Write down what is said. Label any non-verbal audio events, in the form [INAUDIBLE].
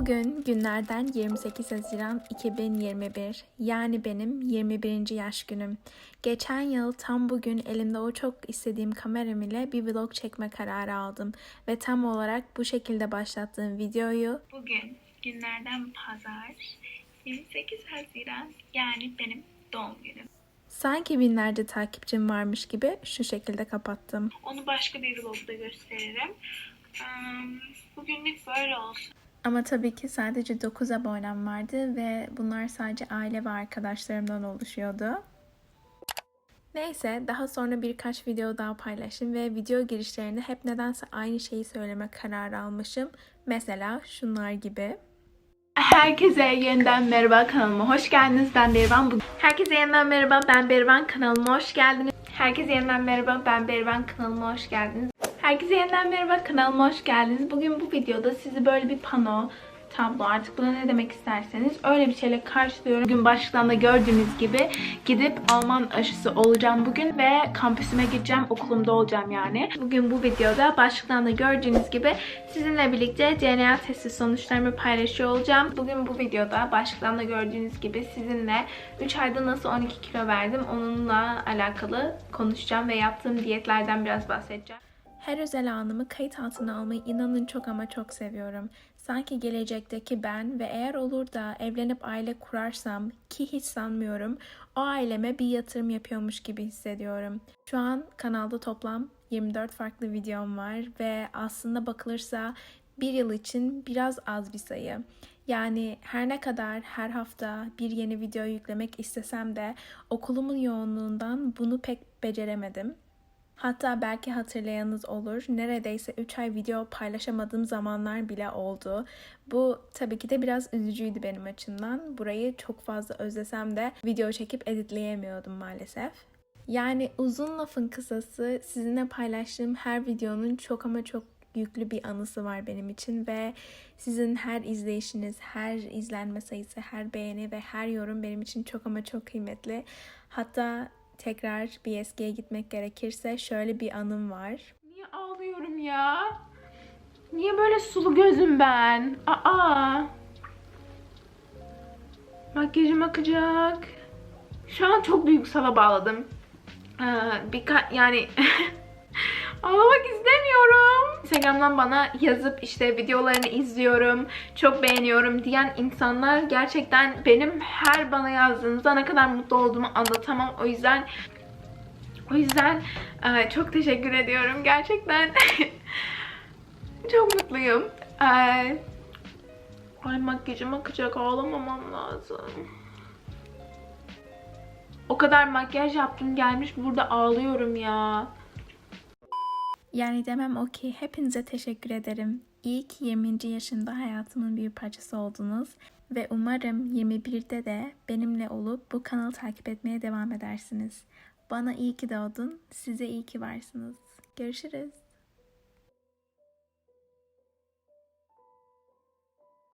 Bugün günlerden 28 Haziran 2021 yani benim 21. yaş günüm. Geçen yıl tam bugün elimde o çok istediğim kameram ile bir vlog çekme kararı aldım ve tam olarak bu şekilde başlattığım videoyu Bugün günlerden pazar 28 Haziran yani benim doğum günüm. sanki binlerce takipçim varmış gibi şu şekilde kapattım. Onu başka bir vlogda gösteririm. Bugünlük böyle olsun. Ama tabii ki sadece 9 abonem vardı ve bunlar sadece aile ve arkadaşlarımdan oluşuyordu. Neyse daha sonra birkaç video daha paylaştım ve video girişlerinde hep nedense aynı şeyi söyleme kararı almışım. Mesela şunlar gibi. Herkese yeniden merhaba kanalıma hoş geldiniz. Ben Berivan. Bugün... Herkese yeniden merhaba. Ben Berivan kanalıma hoş geldiniz. Herkese yeniden merhaba. Ben Berivan kanalıma hoş geldiniz. Herkese yeniden merhaba kanalıma hoş geldiniz. Bugün bu videoda sizi böyle bir pano, tablo artık buna ne demek isterseniz öyle bir şeyle karşılıyorum. Bugün başlıktan da gördüğünüz gibi gidip Alman aşısı olacağım bugün ve kampüsüme gideceğim. Okulumda olacağım yani. Bugün bu videoda başlıktan da gördüğünüz gibi sizinle birlikte DNA testi sonuçlarımı paylaşıyor olacağım. Bugün bu videoda başlıktan da gördüğünüz gibi sizinle 3 ayda nasıl 12 kilo verdim onunla alakalı konuşacağım ve yaptığım diyetlerden biraz bahsedeceğim. Her özel anımı kayıt altına almayı inanın çok ama çok seviyorum. Sanki gelecekteki ben ve eğer olur da evlenip aile kurarsam ki hiç sanmıyorum o aileme bir yatırım yapıyormuş gibi hissediyorum. Şu an kanalda toplam 24 farklı videom var ve aslında bakılırsa bir yıl için biraz az bir sayı. Yani her ne kadar her hafta bir yeni video yüklemek istesem de okulumun yoğunluğundan bunu pek beceremedim. Hatta belki hatırlayanınız olur. Neredeyse 3 ay video paylaşamadığım zamanlar bile oldu. Bu tabii ki de biraz üzücüydü benim açımdan. Burayı çok fazla özlesem de video çekip editleyemiyordum maalesef. Yani uzun lafın kısası sizinle paylaştığım her videonun çok ama çok yüklü bir anısı var benim için ve sizin her izleyişiniz, her izlenme sayısı, her beğeni ve her yorum benim için çok ama çok kıymetli. Hatta tekrar eskiye gitmek gerekirse şöyle bir anım var. Niye ağlıyorum ya? Niye böyle sulu gözüm ben? Aa! Makyajım akacak. Şu an çok duygusala bağladım. Ee, birka- yani [LAUGHS] ağlamak istemiyorum. Instagram'dan bana yazıp işte videolarını izliyorum, çok beğeniyorum diyen insanlar gerçekten benim her bana yazdığınızda ne kadar mutlu olduğumu anlatamam. O yüzden o yüzden e, çok teşekkür ediyorum. Gerçekten [LAUGHS] çok mutluyum. E, ay makyajım akacak ağlamamam lazım. O kadar makyaj yaptım gelmiş burada ağlıyorum ya. Yani demem o ki hepinize teşekkür ederim. İyi ki 20. yaşında hayatımın bir parçası oldunuz ve umarım 21'de de benimle olup bu kanalı takip etmeye devam edersiniz. Bana iyi ki doğdun, size iyi ki varsınız. Görüşürüz.